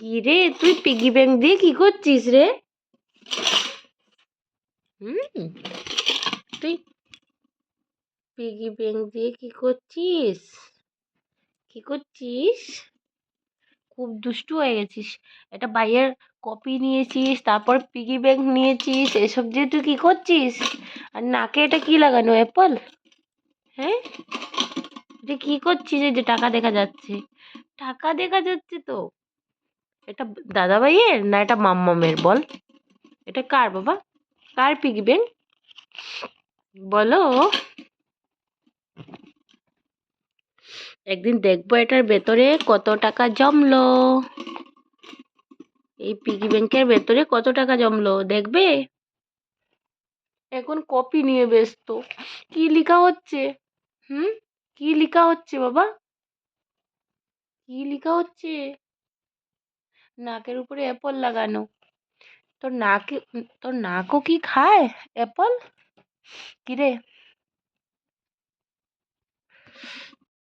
কি রে? তুই পিগি ব্যাংক দিয়ে কি করছিস রে? হুম? তুই পিগি ব্যাংক দিয়ে কি করছিস? কি করছিস? খুব দুষ্টু হয়ে গেছিস। একটা বাইয়ের কপি নিয়েছিস, তারপর পিগি ব্যাংক নিয়েছিস, এসব দিয়ে তুই কি করছিস? আর নাকে এটা কি লাগানো অ্যাপল হ্যাঁ? এটা কি করছিস এই যে টাকা দেখা যাচ্ছে? টাকা দেখা যাচ্ছে তো। এটা দাদা ভাইয়ের না এটা মাম্মামের? বল। এটা কার বাবা? কার ব্যাংক বলো। একদিন দেখব এটার ভেতরে কত টাকা জমলো। এই পিগি ব্যাংকের ভেতরে কত টাকা জমলো, দেখবে? এখন কপি নিয়ে ব্যস্ত। কি লেখা হচ্ছে? হুম? কি লেখা হচ্ছে বাবা? কি লেখা হচ্ছে? নাকের উপরে অ্যাপল লাগানো। তোর নাকে তোর নাকও কি খায় অ্যাপল কিরে?